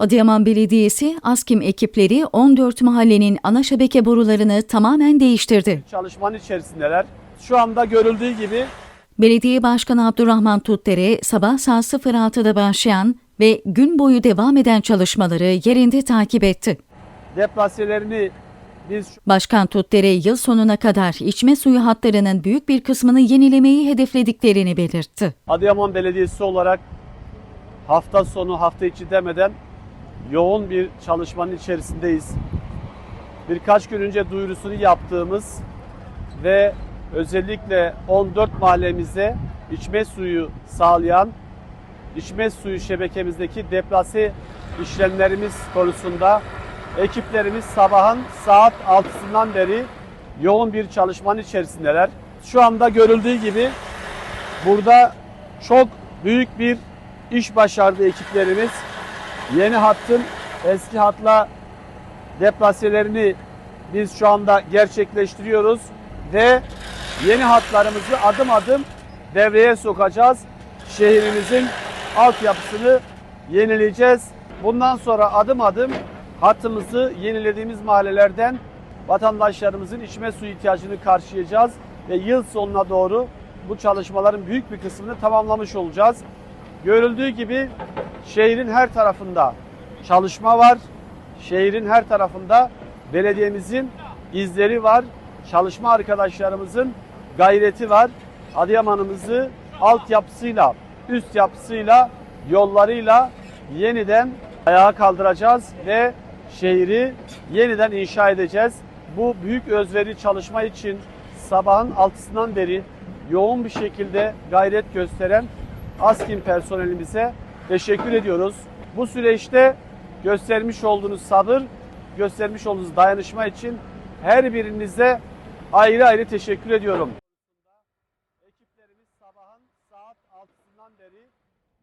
Adıyaman Belediyesi, ASKİM ekipleri 14 mahallenin ana şebeke borularını tamamen değiştirdi. çalışmanın içerisindeler. Şu anda görüldüğü gibi Belediye Başkanı Abdurrahman Tutdere sabah saat 06'da başlayan ve gün boyu devam eden çalışmaları yerinde takip etti. depresiyelerini biz Başkan Tutdere yıl sonuna kadar içme suyu hatlarının büyük bir kısmını yenilemeyi hedeflediklerini belirtti. Adıyaman Belediyesi olarak hafta sonu hafta içi demeden yoğun bir çalışmanın içerisindeyiz. Birkaç gün önce duyurusunu yaptığımız ve özellikle 14 mahallemize içme suyu sağlayan içme suyu şebekemizdeki deplase işlemlerimiz konusunda ekiplerimiz sabahın saat 6'sından beri yoğun bir çalışmanın içerisindeler. Şu anda görüldüğü gibi burada çok büyük bir iş başardı ekiplerimiz. Yeni hattın eski hatla deplaselerini biz şu anda gerçekleştiriyoruz ve yeni hatlarımızı adım adım devreye sokacağız. Şehrimizin altyapısını yenileyeceğiz. Bundan sonra adım adım hattımızı yenilediğimiz mahallelerden vatandaşlarımızın içme suyu ihtiyacını karşılayacağız ve yıl sonuna doğru bu çalışmaların büyük bir kısmını tamamlamış olacağız. Görüldüğü gibi şehrin her tarafında çalışma var. Şehrin her tarafında belediyemizin izleri var. Çalışma arkadaşlarımızın gayreti var. Adıyaman'ımızı altyapısıyla, üst yapısıyla, yollarıyla yeniden ayağa kaldıracağız ve şehri yeniden inşa edeceğiz. Bu büyük özveri çalışma için sabahın altısından beri yoğun bir şekilde gayret gösteren ASKİM personelimize teşekkür ediyoruz. Bu süreçte göstermiş olduğunuz sabır, göstermiş olduğunuz dayanışma için her birinize ayrı ayrı teşekkür ediyorum. Ekiplerimiz sabahın saat 6'sından beri